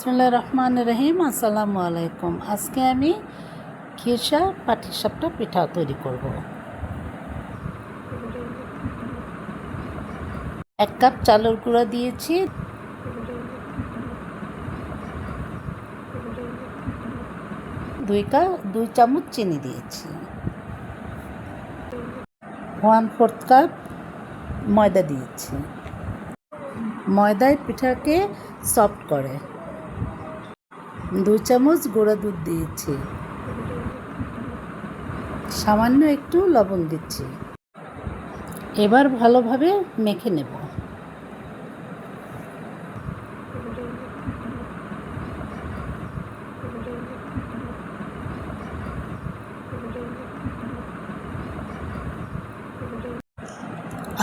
বিসমুল্লাহ রহমান রহিম। আসসালামু আলাইকুম আজকে আমি খিরসা পাটিসাপটা পিঠা তৈরি করব। এক কাপ চালের গুঁড়া দিয়েছি। দুই কাপ দুই চামচ চিনি দিয়েছি। ওয়ান ফোর্থ কাপ ময়দা দিয়েছি। ময়দায় পিঠাকে সফট করে দুই চামচ গুঁড়া দুধ দিয়েছি। সামান্য একটু লবণ দিচ্ছি। এবার ভালোভাবে মেখে নেব।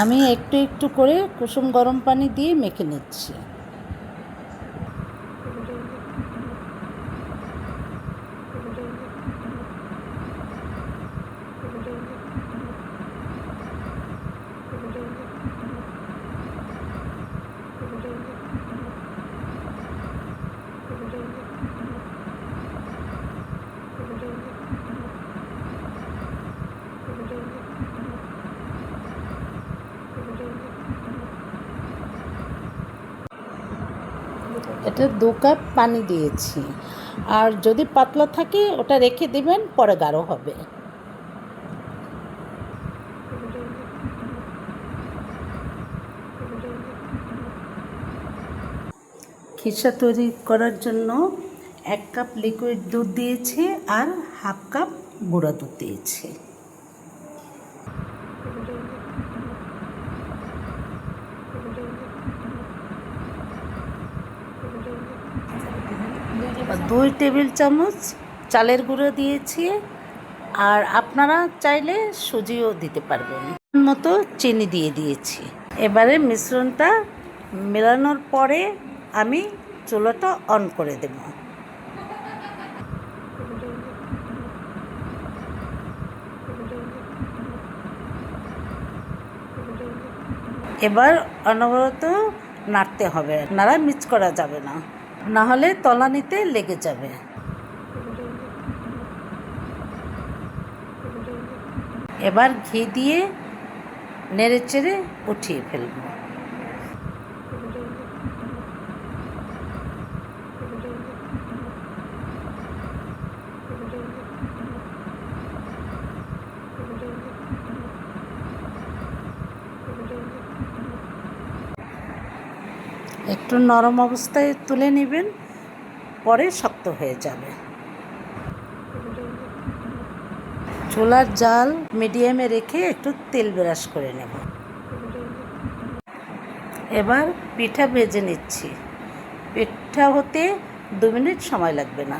আমি একটু একটু করে কুসুম গরম পানি দিয়ে মেখে নিচ্ছি। এটা দু কাপ পানি দিয়েছি। আর যদি পাতলা থাকে, ওটা রেখে দিবেন, পরে গাঢ় হবে। খিসা তৈরি করার জন্য এক কাপ লিকুইড দুধ দিয়েছি আর হাফ কাপ গুঁড়া দুধ দিয়েছি। দুই টেবিল চামচ চালের গুঁড়ো দিয়েছি আর আপনারা চাইলে সুজিও দিতে পারবেন। মতো চিনি দিয়ে দিয়েছি। এবারে মিশ্রণটা মেলানোর পরে আমি চুলোটা অন করে দেব। এবার অনবরত নাড়তে হবে। নাড়া মিক্স করা যাবে না। না হলে তলানিতে লেগে যাবে। এবার ঘি দিয়ে নেড়ে চেড়ে উঠিয়ে ফেলব। একটু নরম অবস্থায় তুলে নেবেন, পরে শক্ত হয়ে যাবে। চুলার জাল মিডিয়ামে রেখে একটু তেল ব্রাশ করে নেব। এবার পিঠা ভেজে নিচ্ছি। পিঠা হতে দু মিনিট সময় লাগবে না।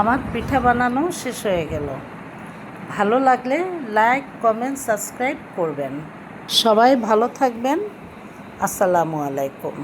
আমার পিঠা বানানো শেষ হয়ে গেল। ভালো লাগলে লাইক কমেন্ট সাবস্ক্রাইব করবেন। সবাই ভালো থাকবেন। আসসালামু আলাইকুম।